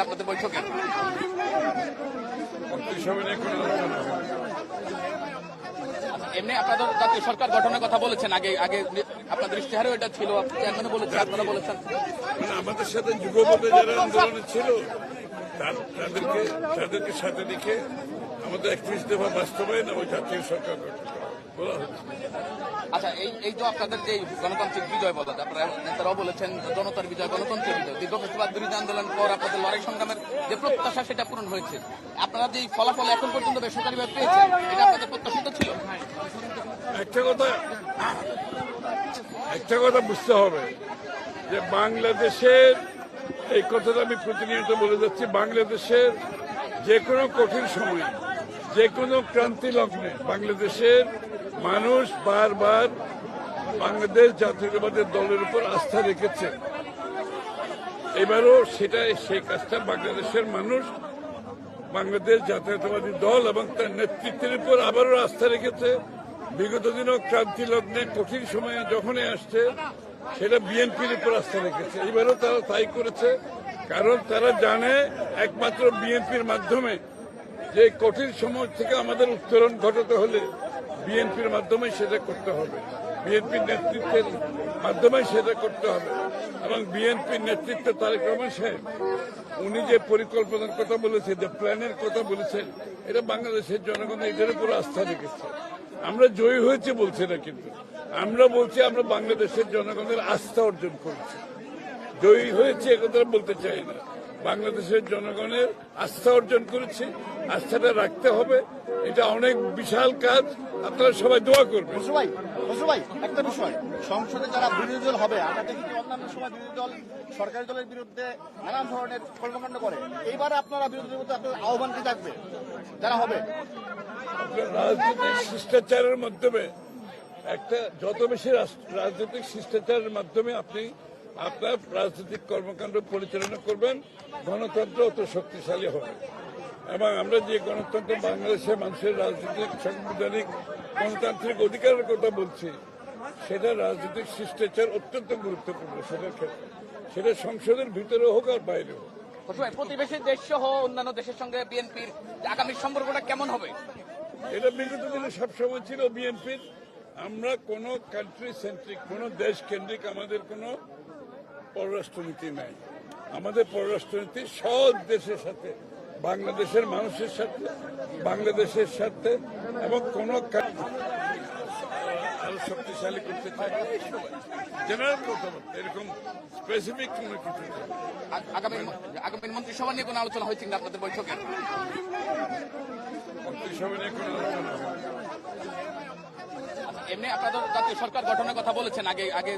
আপনাদের বৈঠকে। এমনি আপনাদের জাতীয় সরকার গঠনের কথা বলেছেন আগে আগে আপনাদের ইশতেহারেও এটা ছিল চেয়ারম্যানও বলেছেন আপনারা বলেছেন? মানে আমাদের সাথে যুগপথে যারা আন্দোলনে ছিল তাদেরকে তাদেরকে সাথে রেখে আমাদের একত্রিশ দফা বাস্তবায়ন এবং জাতীয় সরকার গঠন আচ্ছা এই এই যে আপনাদের যে গণতান্ত্রিক বিজয় বলা যায়, আপনারা নেতারাও বলেছেন জনতার বিজয় গণতন্ত্রের বিজয় দীর্ঘ ফেসিবাদ বিরোধী আন্দোলন পর আপনাদের লড়াই সংগ্রামের যে প্রত্যাশা সেটা পূরণ হয়েছে। আপনারা যে ফলাফল এখন পর্যন্ত বেসরকারিভাবে পেয়েছেন এটা আপনাদের প্রত্যাশিত ছিল? একটা কথা একটা কথা বুঝতে হবে যে বাংলাদেশের এই কথাটা আমি প্রতিনিয়ত বলে যাচ্ছি বাংলাদেশের যে কোনো কঠিন সময়ে যে কোনো ক্রান্তি লগ্নে বাংলাদেশের মানুষ বারবার বাংলাদেশ জাতীয়তাবাদের দলের উপর আস্থা রেখেছে। এবারও সেটা সেই কাজটা বাংলাদেশের মানুষ, বাংলাদেশ জাতীয়তাবাদী দল এবং তার নেতৃত্বের উপর আবারও আস্থা রেখেছে। বিগত দিনও ক্রান্তি লগ্নে কঠিন সময়ে যখনই আসছে, সেটা বিএনপির উপর আস্থা রেখেছে। এবারও তারা তাই করেছে, কারণ তারা জানে একমাত্র বিএনপির মাধ্যমে যে কঠিন সময় থেকে আমাদের উত্তরণ ঘটাতে হলে বিএনপির মাধ্যমে সেটা করতে হবে। বিএনপির নেতৃত্বের মাধ্যমে সেটা করতে হবে। এবং বিএনপির নেতৃত্বে তারেক রহমান সাহেব, উনি যে পরিকল্পনার কথা বলেছেন যে প্ল্যানের কথা বলেছেন, এটা বাংলাদেশের জনগণ এটার উপর আস্থা রেখেছে। আমরা জয়ী হয়েছে বলছি না কিন্তু। আমরা বলছি আমরা বাংলাদেশের জনগণের আস্থা অর্জন করেছি। জয়ী হয়েছে একথা বলতে চাই না। বাংলাদেশের জনগণের আস্থা অর্জন করেছি। আস্থাটা রাখতে হবে। এটা অনেক বিশাল কাজ। আপনারা সবাই দোয়া করবেন। ভাই ভাই একটা বিষয়। সংসদে যারা বিরোধী দল হবে আমরা দেখি অন্যান্য সময় বিরোধী দল সরকারি দলের বিরুদ্ধে নানান ধরনের কর্মকাণ্ড করে। এইবারে আপনারা বিরোধী দলের আপনার আহ্বান কি থাকবে? যারা হবে? রাজনৈতিক শিষ্টাচারের মাধ্যমে একটা যত বেশি রাজনৈতিক শিষ্টাচারের মাধ্যমে আপনি আপনার রাজনৈতিক কর্মকাণ্ড পরিচালনা করবেন গণতন্ত্র অত শক্তিশালী হবে এবং আমরা যে গণতন্ত্র বাংলাদেশের মানুষের রাজনৈতিক সাংবিধানিক গণতান্ত্রিক অধিকারের কথা বলছি সেটা রাজনৈতিক শিষ্টাচার অত্যন্ত গুরুত্বপূর্ণ সেটার ক্ষেত্রে। সেটা সংসদের ভিতরে হোক আর বাইরে হোক। প্রতিবেশী দেশ সহ অন্যান্য দেশের সঙ্গে বিএনপির আগামী সম্পর্কটা কেমন হবে? এটা বিগত দিনে সবসময় ছিল বিএনপির। আমরা কোন কান্ট্রি সেন্ট্রিক কোন দেশ কেন্দ্রিক আমাদের কোনো পররাষ্ট্রনীতি নাই। আমাদের পররাষ্ট্রনীতি সব দেশের সাথে বাংলাদেশের মানুষের সাথে বাংলাদেশের সাথে এবং কোন আরও শক্তিশালী করতে চাই। জেনারেল কথাবার্তা এরকম স্পেসিফিক কোনো কিছু আগামী আগামী মন্ত্রিসভা নিয়ে কোনো আলোচনা হয়েছে কিনা আপনাদের বৈঠকে? মন্ত্রিসভা নিয়ে কোনো আলোচনা। এমনি আপনাদের জাতীয় সরকার গঠনের কথা বলেছেন, আগে আগে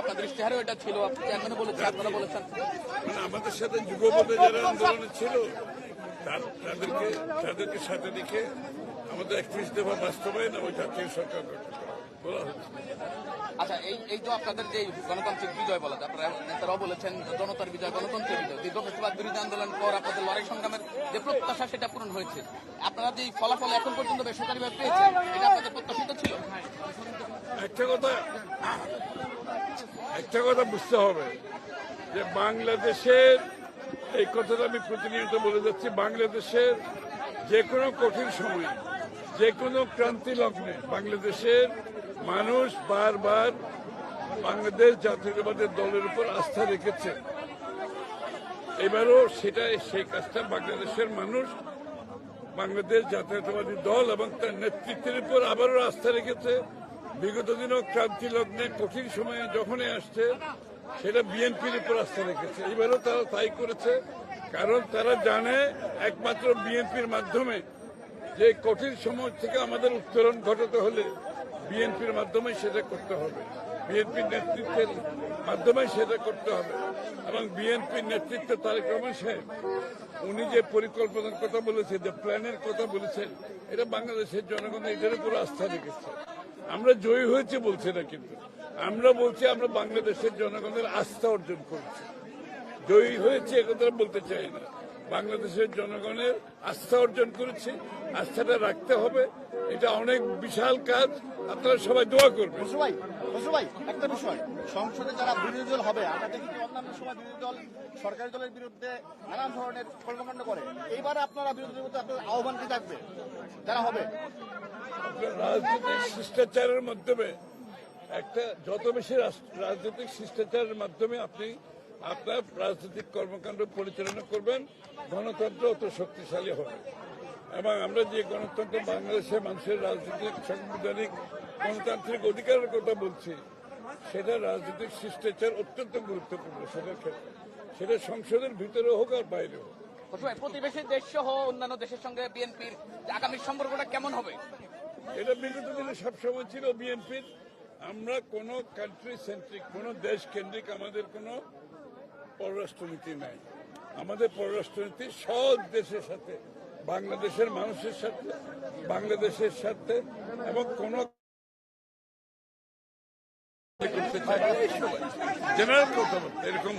আপনাদের ইশতেহারেও এটা ছিল চেয়ারম্যানও বলেছেন, আপনারা বলেছেন। মানে আমাদের সাথে যুগপথে যারা আন্দোলনে ছিল তাদেরকে তাদেরকে সাথে রেখে আমাদের একত্রিশ দফা বাস্তবায়ন এবং জাতীয় সরকার গঠন করা বলা হচ্ছে। আচ্ছা এই এই যে আপনাদের যে গণতান্ত্রিক বিজয় বলা আপনারা নেতারাও বলেছেন জনতার বিজয়, গণতন্ত্রের বিজয়, দীর্ঘ ফেসিবাদ বিরোধী আন্দোলন পর আপনাদের লড়াই সংগ্রামের যে প্রত্যাশা, সেটা পূরণ হয়েছে। আপনারা যে ফলাফল এখন পর্যন্ত বেসরকারিভাবে পেয়েছেন, এটা আপনাদের প্রত্যাশিত ছিল? একটা কথা একটা কথা বুঝতে হবে, যে বাংলাদেশের, এই কথাটা আমি প্রতিনিয়ত বলে যাচ্ছি, বাংলাদেশের যে কোনো কঠিন সময়ে যে কোনো ক্রান্তি লগ্নে বাংলাদেশের মানুষ বারবার বাংলাদেশ জাতীয়তাবাদের দলের উপর আস্থা রেখেছে। এবারও সেটা সেই কাজটা বাংলাদেশের মানুষ, বাংলাদেশ জাতীয়তাবাদী দল এবং তার নেতৃত্বের উপর আবারও আস্থা রেখেছে। বিগত দিনও ক্রান্তি লগ্নে কঠিন সময়ে যখনই আসছে, সেটা বিএনপির উপর আস্থা রেখেছে। এবারও তারা তাই করেছে, কারণ তারা জানে একমাত্র বিএনপির মাধ্যমে যে কঠিন সময় থেকে আমাদের উত্তরণ ঘটাতে হলে বিএনপির মাধ্যমে সেটা করতে হবে। বিএনপির নেতৃত্বের মাধ্যমে সেটা করতে হবে। এবং বিএনপির নেতৃত্বে তারেক রহমান সাহেব, উনি যে পরিকল্পনার কথা বলেছেন, যে প্ল্যানের কথা বলেছেন, এটা বাংলাদেশের জনগণ এটার উপর আস্থা রেখেছে। আমরা জয়ী হয়েছে বলছি না কিন্তু। আমরা বলছি আমরা বাংলাদেশের জনগণের আস্থা অর্জন করছি। জয়ী হয়েছে একথা বলতে চাই না। বাংলাদেশের জনগণের আস্থা অর্জন করেছি আস্থাটা রাখতে হবে। এটা অনেক বিশাল কাজ। আপনারা সবাই দোয়া করবেন। একটা বিষয়। সংসদে যারা বিরোধী দল হবে আমরা দেখি অন্যান্য সময় বিরোধী দল সরকারি দলের বিরুদ্ধে নানান ধরনের কর্মকাণ্ড করে। এইবারে আপনারা বিরোধী দলের আপনার আহ্বান কি থাকবে? যারা হবে? রাজনৈতিক শিষ্টাচারের মাধ্যমে একটা যত বেশি রাজনৈতিক শিষ্টাচারের মাধ্যমে আপনি আপনার রাজনৈতিক কর্মকাণ্ড পরিচালনা করবেন গণতন্ত্র অত শক্তিশালী হবে এবং আমরা যে গণতন্ত্র বাংলাদেশের মানুষের রাজনৈতিক সাংবিধানিক গণতান্ত্রিক অধিকারের কথা বলছি সেটা রাজনৈতিক শিষ্টাচার অত্যন্ত গুরুত্বপূর্ণ সেটার ক্ষেত্রে। সেটা সংসদের ভিতরে হোক আর বাইরে হোক। প্রতিবেশী দেশ সহ অন্যান্য দেশের সঙ্গে বিএনপির আগামী সম্পর্কটা কেমন হবে? এটা বিগত দিনে সবসময় ছিল বিএনপির। আমরা কোন কান্ট্রি সেন্ট্রিক কোন দেশ কেন্দ্রিক আমাদের কোনো পররাষ্ট্রনীতি নাই। আমাদের পররাষ্ট্রনীতি সব দেশের সাথে বাংলাদেশের মানুষের সাথে বাংলাদেশের সাথে এবং কোন জেনারেল কথাবার্তা এরকম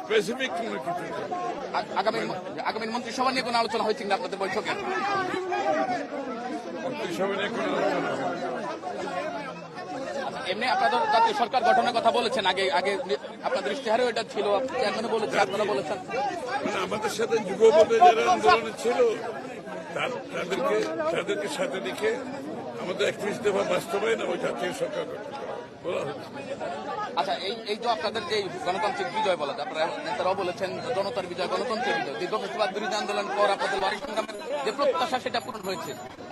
স্পেসিফিক কোনো কিছু আগামী আগামী মন্ত্রিসভা নিয়ে কোনো আলোচনা হয়েছে কিনা আপনাদের বৈঠকে? মন্ত্রিসভা নিয়ে কোনো আলোচনা। এমনি আপনাদের জাতীয় সরকার গঠনের কথা বলেছেন আগে আগে আপনাদের ইশতেহারেও এটা ছিল চেয়ারম্যানও বলেছেন আপনারা বলেছেন। মানে আমাদের সাথে যুগপথে যারা আন্দোলনে ছিল তাদেরকে তাদেরকে সাথে রেখে আমাদের একত্রিশ দফা বাস্তবায়ন এবং জাতীয় সরকার গঠন করা আচ্ছা এই এই যে আপনাদের যে গণতান্ত্রিক বিজয় বলা আপনারা নেতারাও বলেছেন জনতার বিজয় গণতন্ত্রের বিজয় দীর্ঘ ফেসিবাদ বিরোধী আন্দোলন পর আপনাদের লড়াই সংগ্রামের যে প্রত্যাশা সেটা পূরণ হয়েছে।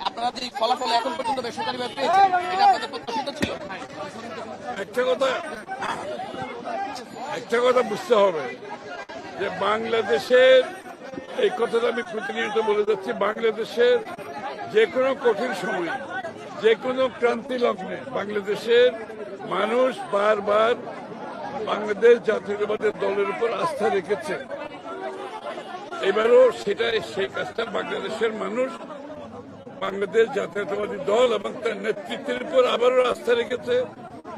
আপনারা যে ফলাফল এখন পর্যন্ত বেসরকারিভাবে পেয়েছেন এটা আপনাদের প্রত্যাশিত ছিল? একটা কথা একটা কথা বুঝতে হবে যে বাংলাদেশের, এই কথাটা আমি প্রতিনিয়ত বলে যাচ্ছি, বাংলাদেশের যে কোনো কঠিন সময়, যে কোনো ক্রান্তি লগ্নে বাংলাদেশের মানুষ বারবার বাংলাদেশ জাতীয়তাবাদের দলের উপর আস্থা রেখেছে। এবারও সেটা, সেই কাজটা বাংলাদেশের মানুষ, বাংলাদেশ জাতীয়তাবাদী দল এবং তার নেতৃত্বের উপর আবারও আস্থা রেখেছে।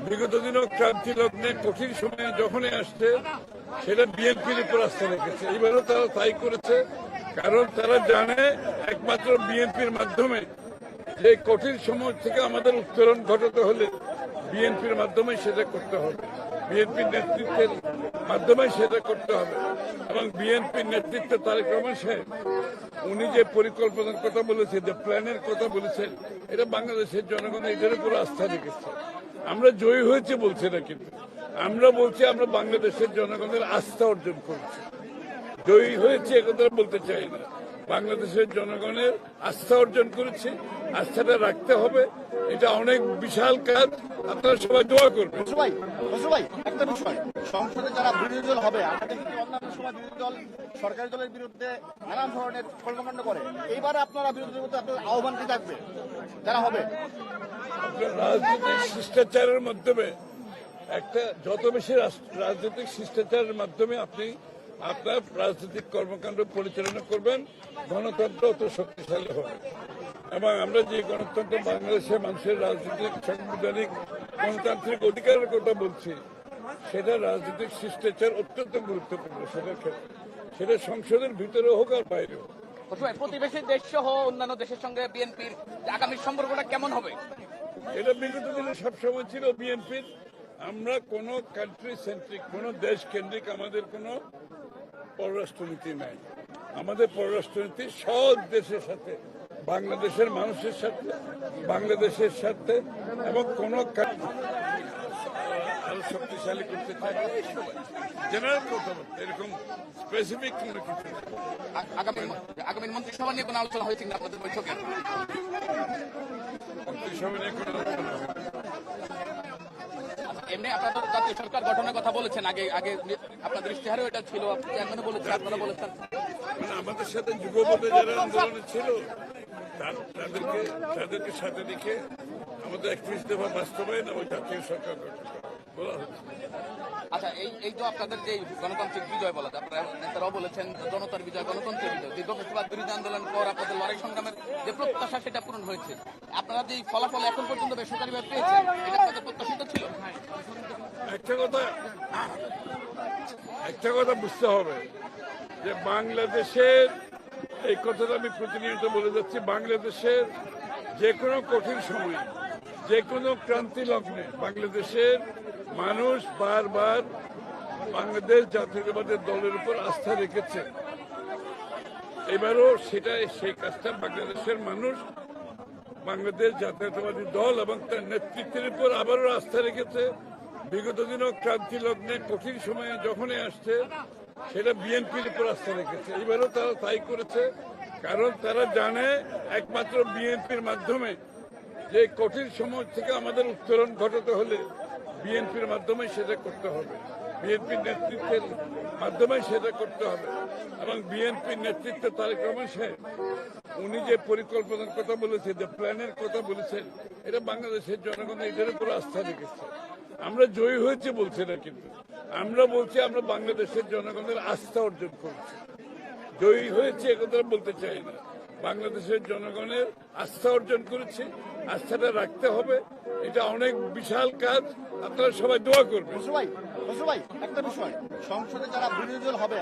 বিগত দিনও ক্রান্তি লগ্নে কঠিন সময়ে যখনই আসছে, সেটা বিএনপির উপর আস্থা রেখেছে এবারও তারা তাই করেছে, কারণ তারা জানে একমাত্র বিএনপির মাধ্যমে যে কঠিন সময় থেকে আমাদের উত্তরণ ঘটাতে হলে বিএনপির মাধ্যমে সেটা করতে হবে। বিএনপির নেতৃত্বের মাধ্যমে সেটা করতে হবে। এবং বিএনপির নেতৃত্বে তারেক রহমান সাহেব, উনি যে পরিকল্পনার কথা বলেছেন যে প্ল্যানের কথা বলেছেন, এটা বাংলাদেশের জনগণ এদের উপর আস্থা রেখেছে। আমরা জয়ী হয়েছে বলছে না কিন্তু। আমরা বলছি আমরা বাংলাদেশের জনগণের আস্থা অর্জন করছি। জয়ী হয়েছে একথা বলতে চাই না। বাংলাদেশের জনগণের আস্থা অর্জন করেছি। আস্থাটা রাখতে হবে। এটা অনেক বিশাল কাজ। আপনারা সবাই দোয়া করবেন। ভাই একটা বিষয়। সংসদে যারা বিরোধী দল হবে অন্যান্য সময় বিরোধী দল সরকারি দলের বিরুদ্ধে নানান ধরনের কর্মকাণ্ড করে এইবারে আপনারা বিরোধী আপনার আহ্বান কি থাকবে? যারা হবে? রাজনৈতিক শিষ্টাচারের মাধ্যমে একটা যত বেশি রাজনৈতিক শিষ্টাচারের মাধ্যমে আপনি আপনার রাজনৈতিক কর্মকাণ্ড পরিচালনা করবেন গণতন্ত্র অত শক্তিশালী হবে এবং আমরা যে গণতন্ত্র বাংলাদেশের মানুষের রাজনৈতিক সাংবিধানিক গণতান্ত্রিক অধিকারের কথা বলছি সেটা রাজনৈতিক শিষ্টাচার অত্যন্ত গুরুত্বপূর্ণ সেটার ক্ষেত্রে। সেটা সংসদের ভিতরে হোক আর বাইরে হোক প্রতিবেশী দেশ সহ অন্যান্য দেশের সঙ্গে বিএনপির আগামী সম্পর্কটা কেমন হবে? এটা বিগত দিনে সবসময় ছিল বিএনপির। আমরা কোন কান্ট্রি সেন্ট্রিক কোন দেশ কেন্দ্রিক আমাদের কোনো পররাষ্ট্রনীতি নাই। আমাদের পররাষ্ট্রনীতি সব দেশের সাথে বাংলাদেশের মানুষের সাথে বাংলাদেশের সাথে এবং কোন আরও শক্তিশালী করতে চাই জেনারেল কথাবার্তা এরকম স্পেসিফিক কোনো কিছু আগামী মন্ত্রিসভা নিয়ে কোনো আলোচনা হয়েছে কিনা আপনাদের বৈঠকে? মন্ত্রিসভা নিয়ে কোনো আলোচনা এমনি আপনাদের জাতীয় সরকার গঠনের কথা বলেছেন আগে আগে আপনাদের ইশতেহারেও এটা ছিল চেয়ারম্যানও বলেছেন আপনারা বলেছেন। আমাদের সাথে যুগপথে যারা আন্দোলনে ছিল তাদেরকে তাদেরকে সাথে রেখে আমাদের একত্রিশ দফা বাস্তবায়ন এবং জাতীয় সরকার বলা আচ্ছা এই এই যে আপনাদের যে গণতান্ত্রিক বিজয় বলা যায়, আপনারা নেতারাও বলেছেন জনতার বিজয় গণতন্ত্রের বিজয়। দীর্ঘ বিরোধী আন্দোলন পর আপনাদের লড়াই সংগ্রামের যে প্রত্যাশা সেটা পূরণ হয়েছে। আপনারা যে ফলাফল এখন পর্যন্ত বেসরকারিভাবে পেয়েছেন এটা আপনাদের প্রত্যাশিত ছিল একটা কথা? একটা কথা বুঝতে হবে যে বাংলাদেশের, এই কথাটা আমি প্রতিনিয়ত বলে যাচ্ছি, বাংলাদেশের যে কোনো কঠিন সময়ে, যে কোনো ক্রান্তি লগ্নে বাংলাদেশের মানুষ বারবার বাংলাদেশ জাতীয়তাবাদের দলের উপর আস্থা রেখেছে। এবারও সেটা সেই কাজটা বাংলাদেশের মানুষ, বাংলাদেশ জাতীয়তাবাদী দল এবং তার নেতৃত্বের উপর আবারও আস্থা রেখেছে। বিগত দিনও ক্রান্তি লগ্নে কঠিন সময়ে যখনই আসছে, সেটা বিএনপির উপর আস্থা রেখেছে। এবারও তারা তাই করেছে, কারণ তারা জানে একমাত্র বিএনপির মাধ্যমে যে কঠিন সময় থেকে আমাদের উত্তরণ ঘটাতে হলে বিএনপির মাধ্যমে সেটা করতে হবে। বিএনপির নেতৃত্বের মাধ্যমে সেটা করতে হবে। এবং বিএনপির নেতৃত্ব তারেক রহমান উনি যে পরিকল্পনার কথা বলেছেন যে প্ল্যানের কথা বলেছেন, এটা বাংলাদেশের জনগণ এটার উপর আস্থা রেখেছে। আমরা জয়ী হয়েছে বলছি না কিন্তু। আমরা বলছি আমরা বাংলাদেশের জনগণের আস্থা অর্জন করছি। জয়ী হয়েছে একথা বলতে চাই না। বাংলাদেশের জনগণের আস্থা অর্জন করেছে, আস্থাটা রাখতে হবে। এটা অনেক বিশাল কাজ। আপনারা সবাই দোয়া করবেন। সংসদে যারা বিরোধী দল হবে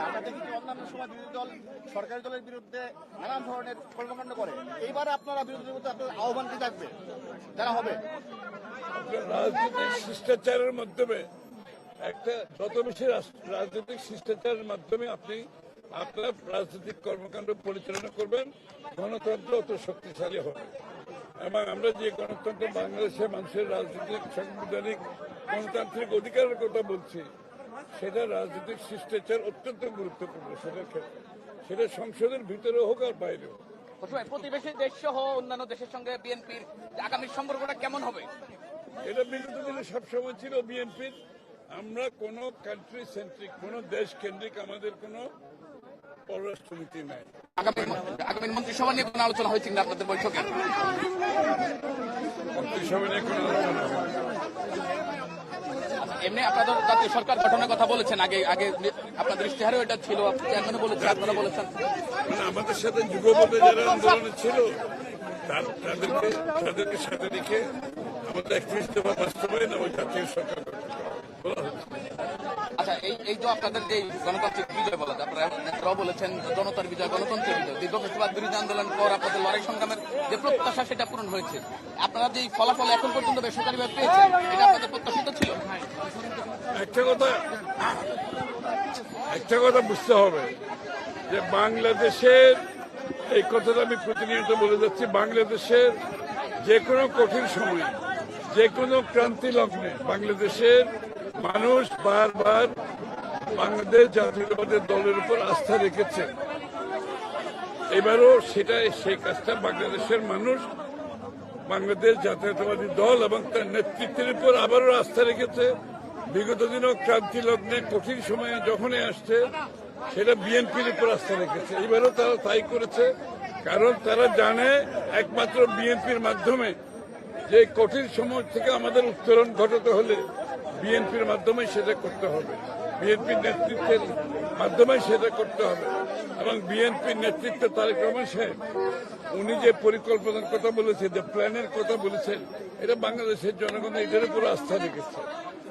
সরকারি দলের বিরুদ্ধে নানান ধরনের কর্মকাণ্ড করে। এইবারে আপনারা বিরোধী আহ্বান কি থাকবে? যারা হবে? রাজনৈতিক শিষ্টাচারের মাধ্যমে, একটা যত বেশি রাজনৈতিক শিষ্টাচারের মাধ্যমে আপনি আপনার রাজনৈতিক কর্মকাণ্ড পরিচালনা করবেন, গণতন্ত্র অত শক্তিশালী হবে এবং আমরা যে গণতন্ত্র বাংলাদেশের মানুষের রাজনৈতিক, সাংবিধানিক, গণতান্ত্রিক অধিকারের কথা বলছি, সেটা রাজনৈতিক শিষ্টাচার অত্যন্ত গুরুত্বপূর্ণ সেটার ক্ষেত্রে। সেটা সংসদের ভিতরে হোক আর বাইরে হোক। প্রতিবেশী দেশ সহ অন্যান্য দেশের সঙ্গে বিএনপির আগামী সম্পর্কটা কেমন হবে? এটা বিগত দিনে সবসময় ছিল বিএনপির। আমরা কোন কান্ট্রি সেন্ট্রিক কোন দেশ কেন্দ্রিক আমাদের কোন পররাষ্ট্রনীতি নাই। আগামী আগামী মন্ত্রিসভা নিয়ে কোনো আলোচনা হয়েছে কিনা আপনাদের বৈঠকে? মন্ত্রিসভা নিয়ে কোনো আলোচনা এমনি আপনাদের জাতীয় সরকার গঠনের কথা বলেছেন। আগে আগে আপনাদের ইশতেহারেও এটা ছিল। চেয়ারম্যানও বলেছেন আপনারা বলেছেন। মানে আমাদের সাথে যুগপথে যারা আন্দোলনে ছিল তাদেরকে তাদেরকে সাথে রেখে আমাদের একত্রিশ দফা বাস্তবায়ন এবং জাতীয় সরকার গঠন করা বলা হচ্ছে আচ্ছা এই এই যে আপনাদের যে গণতান্ত্রিক বিজয় বলা আপনারা নেতারাও বলেছেন জনতার বিজয় গণতন্ত্রের বিজয় দীর্ঘ ফেসিবাদ বিরোধী আন্দোলন পর আপনাদের লড়াই সংগ্রামের যে প্রত্যাশা সেটা পূরণ হয়েছে। আপনারা যে ফলাফল এখন পর্যন্ত বেসরকারিভাবে পেয়েছেন এটা আপনাদের প্রত্যাশিত ছিল? একটা কথা একটা কথা বুঝতে হবে যে বাংলাদেশের এই কথাটা আমি প্রতিনিয়ত বলে যাচ্ছি বাংলাদেশের যে কোনো কঠিন সময়ে যে কোনো ক্রান্তি লগ্নে বাংলাদেশের মানুষ বারবার বাংলাদেশ জাতীয়তাবাদের দলের উপর আস্থা রেখেছে এবারও সেটা সেই কাজটা বাংলাদেশের মানুষ, বাংলাদেশ জাতীয়তাবাদী দল এবং তার নেতৃত্বের উপর আবারও আস্থা রেখেছে। বিগত দিনও ক্রান্তি লগ্নে কঠিন সময়ে যখনই আসছে, সেটা বিএনপির উপর আস্থা রেখেছে। এবারও তারা তাই করেছে, কারণ তারা জানে একমাত্র বিএনপির মাধ্যমে যে কঠিন সময় থেকে আমাদের উত্তরণ ঘটাতে হলে বিএনপির মাধ্যমে সেটা করতে হবে। বিএনপির নেতৃত্বের মাধ্যমে সেটা করতে হবে। এবং বিএনপির নেতৃত্বে তারেক রহমান সাহেব, উনি যে পরিকল্পনার কথা বলেছেন, যে প্ল্যানের কথা বলেছেন, এটা বাংলাদেশের জনগণ এটার উপর আস্থা রেখেছে।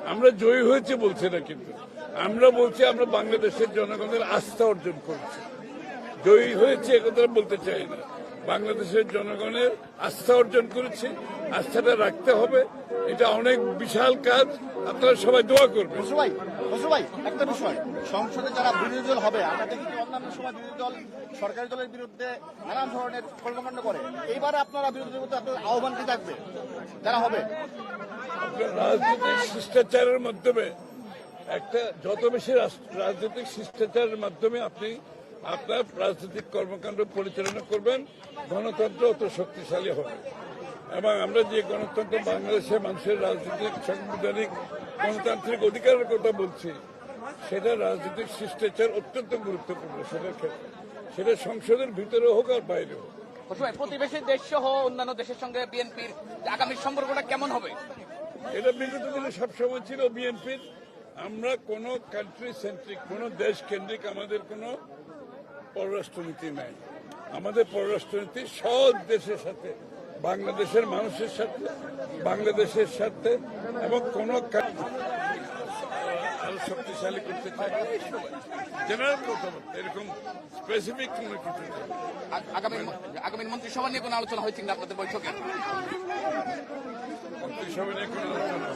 আমরা জয়ী হয়েছে বলছি না কিন্তু। আমরা বলছি আমরা বাংলাদেশের জনগণের আস্থা অর্জন করছি। জয়ী হয়েছে একথা বলতে চাই না। বাংলাদেশের জনগণের আস্থা অর্জন করেছে। আস্থাটা রাখতে হবে। এটা অনেক বিশাল কাজ। আপনারা সবাই দোয়া করবেন। ভাই একটা বিষয়। সংসদে যারা বিরোধী দল হবে কিন্তু অন্যান্য সময় বিরোধী দল সরকারি দলের বিরুদ্ধে নানান ধরনের কর্মকাণ্ড করে। এইবারে আপনারা বিরোধী দলের আপনার আহ্বান কি থাকবে? যারা হবে? রাজনৈতিক শিষ্টাচারের মাধ্যমে একটা যত বেশি রাজনৈতিক শিষ্টাচারের মাধ্যমে আপনি আপনার রাজনৈতিক কর্মকাণ্ড পরিচালনা করবেন গণতন্ত্র অত শক্তিশালী হবে। এবং আমরা যে গণতন্ত্র বাংলাদেশের মানুষের রাজনৈতিক সাংবিধানিক গণতান্ত্রিক অধিকারের কথা বলছি সেটা রাজনৈতিক শিষ্টাচার অত্যন্ত গুরুত্বপূর্ণ সেটার ক্ষেত্রে। সেটা সংসদের ভিতরে হোক আর বাইরে হোক। প্রতিবেশী দেশ সহ অন্যান্য দেশের সঙ্গে বিএনপির আগামী সম্পর্কটা কেমন হবে? এটা বিগত দিনে সবসময় ছিল বিএনপির। আমরা কোন কান্ট্রি সেন্ট্রিক কোন দেশ কেন্দ্রিক আমাদের কোন পররাষ্ট্রনীতি নাই। আমাদের পররাষ্ট্রনীতি সব দেশের সাথে বাংলাদেশের মানুষের সাথে বাংলাদেশের সাথে এবং কোন আরও শক্তিশালী করতে চাই। জেনারেল এরকম স্পেসিফিক কোনো কিছু আগামী আগামী মন্ত্রিসভা নিয়ে কোনো আলোচনা হয়েছে কিনা আপনাদের বৈঠকে? মন্ত্রিসভা নিয়ে কোনো আলোচনা।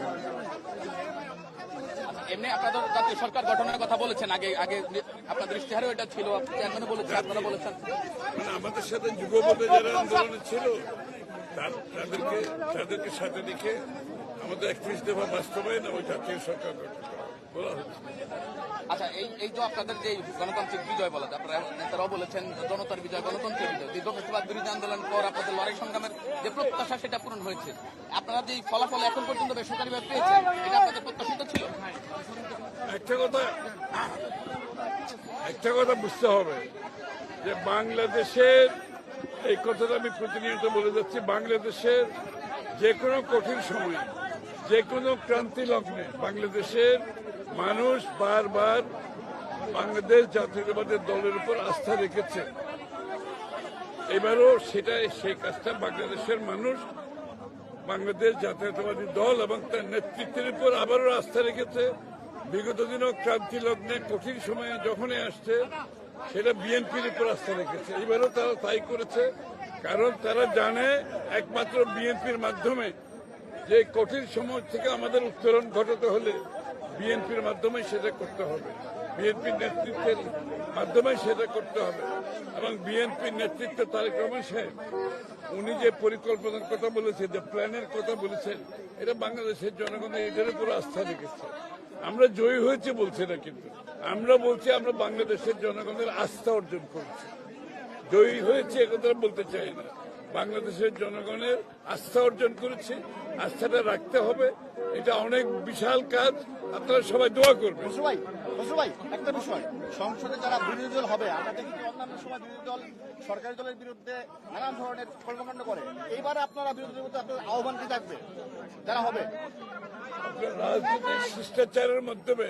এমনি আপনাদের জাতীয় সরকার গঠনের কথা বলেছেন, আগে আগে আপনাদের ইশতেহারও এটা ছিল চেয়ারম্যানও বলেছেন, আপনারা বলেছেন। মানে আমাদের সাথে যুগপথে যারা আন্দোলনে ছিল তাদেরকে তাদেরকে সাথে রেখে আমাদের একত্রিশ দফা বাস্তবায়ন ওই জাতীয় সরকার গঠন আচ্ছা এই এই যে আপনাদের যে গণতান্ত্রিক বিজয় বলা আপনারা নেতারাও বলেছেন জনতার বিজয়, গণতন্ত্রের বিজয়। দীর্ঘ ফেসিবাদ বিরোধী আন্দোলন পর আপনাদের লড়াই সংগ্রামের যে প্রত্যাশা, সেটা পূরণ হয়েছে। আপনারা যে ফলাফল এখন পর্যন্ত বেসরকারিভাবে পেয়েছেন, এটা আপনাদের প্রত্যাশিত ছিল? একটা কথা একটা কথা বুঝতে হবে যে বাংলাদেশের, এই কথাটা আমি প্রতিনিয়ত বলে যাচ্ছি, বাংলাদেশের যে কোনো কঠিন সময়ে, যে কোনো ক্রান্তি লগ্নে বাংলাদেশের মানুষ বারবার বাংলাদেশ জাতীয়তাবাদের দলের উপর আস্থা রেখেছে। এবারও সেটা সেই কাজটা বাংলাদেশের মানুষ, বাংলাদেশ জাতীয়তাবাদী দল এবং তার নেতৃত্বের উপর আবারও আস্থা রেখেছে। বিগত দিনও ক্রান্তি লগ্নে কঠিন সময়ে যখনই আসছে, সেটা বিএনপির উপর আস্থা রেখেছে। এবারও তারা তাই করেছে, কারণ তারা জানে একমাত্র বিএনপির মাধ্যমে যে কঠিন সময় থেকে আমাদের উত্তরণ ঘটাতে হলে বিএনপির মাধ্যমে সেটা করতে হবে। বিএনপির নেতৃত্বের মাধ্যমে সেটা করতে হবে। এবং বিএনপির নেতৃত্ব তারেক রহমান সাহেব, উনি যে পরিকল্পনার কথা বলেছেন, যে প্ল্যানের কথা বলেছেন, এটা বাংলাদেশের জনগণের এটার উপর আস্থা রেখেছে। আমরা জয়ী হয়েছে বলছি না কিন্তু। আমরা বলছি আমরা বাংলাদেশের জনগণের আস্থা অর্জন করেছি। জয়ী হয়েছে একথা বলতে চাই না। বাংলাদেশের জনগণের আস্থা অর্জন করেছে। আস্থাটা রাখতে হবে। এটা অনেক বিশাল কাজ। আপনারা সবাই দোয়া করবেন। ভাই ভাই একটা বিষয়। সংসদে যারা বিরোধী দল হবে আমরা দেখি অন্যান্য সময় বিরোধী দল সরকারি দলের বিরুদ্ধে নানান ধরনের কর্মকাণ্ড করে। এইবারে আপনারা বিরোধীদের মধ্যে আপনার আহ্বান কি থাকবে? যারা হবে? রাজনৈতিক শিষ্টাচারের মাধ্যমে